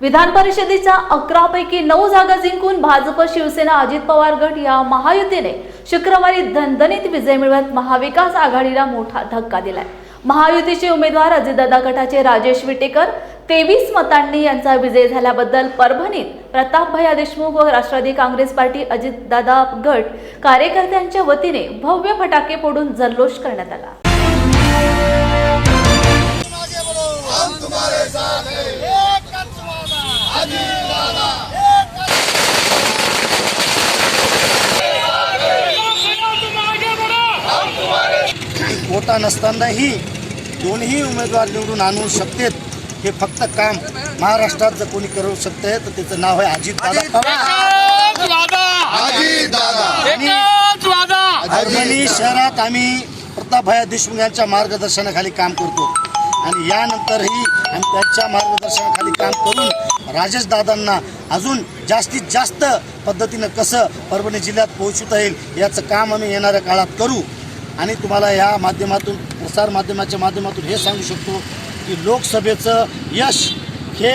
विधान परिषदेच्या अकरा पैकी नऊ जागा जिंकून भाजप शिवसेना अजित पवार गट या महायुतीने शुक्रवारी धनधनीत विजय मिळवत महाविकास आघाडीला मोठा धक्का दिलाय. महायुतीचे उमेदवार अजितदादा गटाचे राजेश विटेकर तेवीस मतांनी यांचा विजय झाल्याबद्दल परभणीत प्रतापभया देशमुख व राष्ट्रवादी काँग्रेस पार्टी अजितदादा गट कार्यकर्त्यांच्या वतीने भव्य फटाके फोडून जल्लोष करण्यात आला. कोटा नसतानाही दोन्ही उमेदवार निवडून आणू शकतेत हे फक्त काम महाराष्ट्रात जर कोणी करू शकते तर त्याचं नाव आहे अजित दादा अजीत दादा! परभणी शहरात आम्ही प्रतापभाया देशमुख यांच्या मार्गदर्शनाखाली काम करतो. आणि यानंतरही आम्ही त्यांच्या मार्गदर्शनाखाली काम करून राजेश दादांना अजून जास्तीत जास्त पद्धतीनं कसं परभणी जिल्ह्यात पोहोचवता येईल याचं काम आम्ही येणाऱ्या काळात करू. आणि तुम्हाला या माध्यमातून प्रसार माध्यमाच्या माध्यमातून हे सांगू शकतो की लोकसभेचं यश हे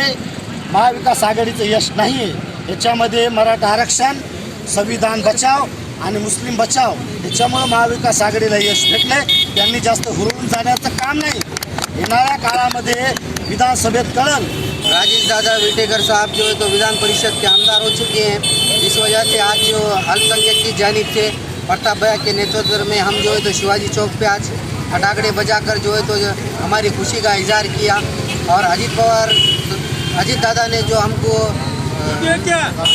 महाविकास आघाडीचं यश नाही आहे याच्यामध्ये मराठा आरक्षण संविधान बचाव आणि मुस्लिम बचाव याच्यामुळं महाविकास आघाडीला यश भेटलंय. त्यांनी जास्त हुरळून जाण्याचं काम नाही. येणाऱ्या काळामध्ये विधानसभेत कळल. राजेश दादा विटेकर साहब जो है तो विधान परिषद के आमदार हो चुके हैं इस वजह से आज जो अल्पसंख्यक की जानब से प्रताप भैया के नेतृत्व में हम जो है तो शिवाजी चौक पे आज फटाखड़े बजाकर जो है तो जो हमारी खुशी का इजहार किया और अजीत पवार अजीत दादा ने जो हमको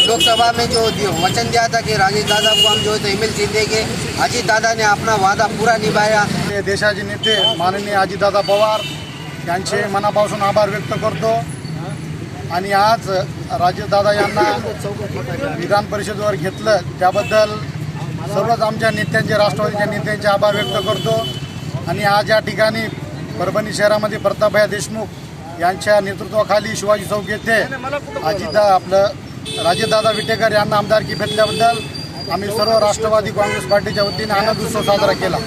लोकसभा में जो वचन दिया था कि राजीव दादा को हम जो है तो ईमेल जीत देंगे। अजीत दादा ने अपना वादा पूरा निभाया। हे देशाचे नेते माननीय अजितदादा पवार यांचे मनापासून आभार व्यक्त करतो. आणि आज राजेशदादा यांना विधान परिषदेवर घेतलं त्याबद्दल सर्वच आमच्या नेत्यांचे राष्ट्रवादीच्या नेत्यांचे आभार व्यक्त करतो. आणि आज या ठिकाणी परभणी शहरामध्ये प्रतापभाई देशमुख यांच्या नेतृत्वाखाली शिवाजी चौक येथे अजितदा आपलं राजेशदादा विटेकर यांना आमदारकी भेटल्याबद्दल आम्ही सर्व राष्ट्रवादी काँग्रेस पार्टीच्या वतीने आनंद उत्सव साजरा केला.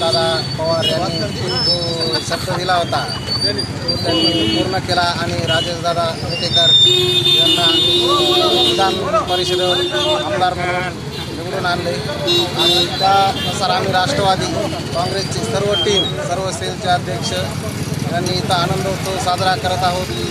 दादा पवार यांनी जो शब्द दिला होता तो त्यांनी पूर्ण केला आणि राजेशदादा विटेकर यांना विधान परिषदेवर आमदार म्हणून निवडून आणले. आणि त्यानुसार आम्ही राष्ट्रवादी काँग्रेसची सर्व टीम सर्व सेलचे अध्यक्ष यांनी इथं आनंदोत्सव साजरा करत आहोत.